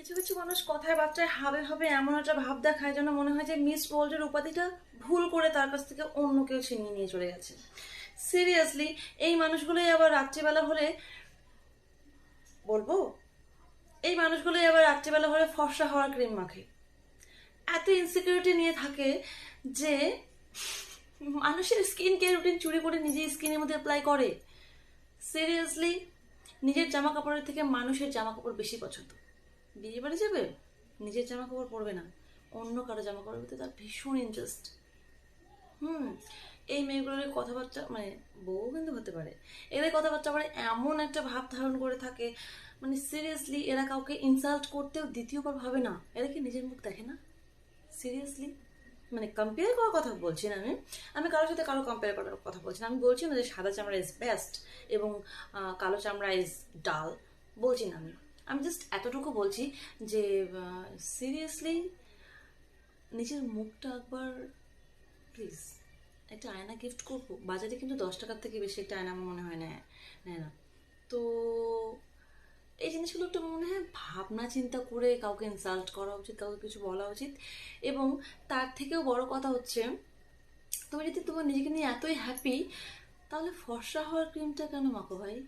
কিছু কিছু মানুষ কথায় বাচ্চায় হাবে হবে, এমন একটা ভাব দেখায় যেন মনে হয় যে মিস ওয়ার্ল্ডের উপাধিটা ভুল করে তার কাছ থেকে অন্য কেউ ছিনিয়ে নিয়ে চলে গেছে। সিরিয়াসলি এই মানুষগুলোই আবার রাত্রিবেলা হলে বলব? এই মানুষগুলোই আবার রাত্রিবেলা হলে ফর্সা হওয়ার ক্রিম মাখে। এত ইনসিকিউরিটি নিয়ে থাকে যে মানুষের স্কিন কেয়ার রুটিন চুরি করে নিজের স্কিনের মধ্যে অ্যাপ্লাই করে। সিরিয়াসলি নিজের জামা কাপড়ের থেকে মানুষের জামা কাপড় বেশি পছন্দ। বিয়ে বাড়ি যাবে? নিজের জামা কাপড় পরবে না। অন্য কারও জামা কাপড়ের ভিতরে তার ভীষণ ইন্টারেস্ট হুম, এই মেয়েগুলোর কথাবার্তা মানে বউ কিন্তু হতে পারে। এদের কথাবার্তা আবার এমন একটা ভাব ধারণ করে থাকে মানে সিরিয়াসলি এরা কাউকে ইনসাল্ট করতেও দ্বিতীয়বার ভাবে না। এরা কি নিজের মুখ দেখে না? সিরিয়াসলি মানে কম্পেয়ার করার কথা বলছি না আমি। আমি কারোর সাথে কারও কম্পেয়ার করার কথা বলছি না। আমি বলছি না যে সাদা চামড়া ইজ বেস্ট এবং কালো চামড়া ইজ ডাল বলছি না আমি। আমি জাস্ট এতটুকু বলছি যে সিরিয়াসলি নিজের মুখটা একবার প্লিজ একটা আয়না গিফট করব। বাজারে কিন্তু দশ টাকার থেকে বেশি একটা আয়না আমার মনে হয় না নেয় না। তো, এই জিনিসগুলো একটু মনে হয় ভাবনা চিন্তা করে কাউকে ইনসাল্ট করা উচিত, কাউকে কিছু বলা উচিত। এবং তার থেকেও বড় কথা হচ্ছে, তুমি যদি তোমার নিজেকে নিয়ে এতই হ্যাপি তাহলে ফর্সা হওয়ার ক্রিমটা কেন মাখো ভাই?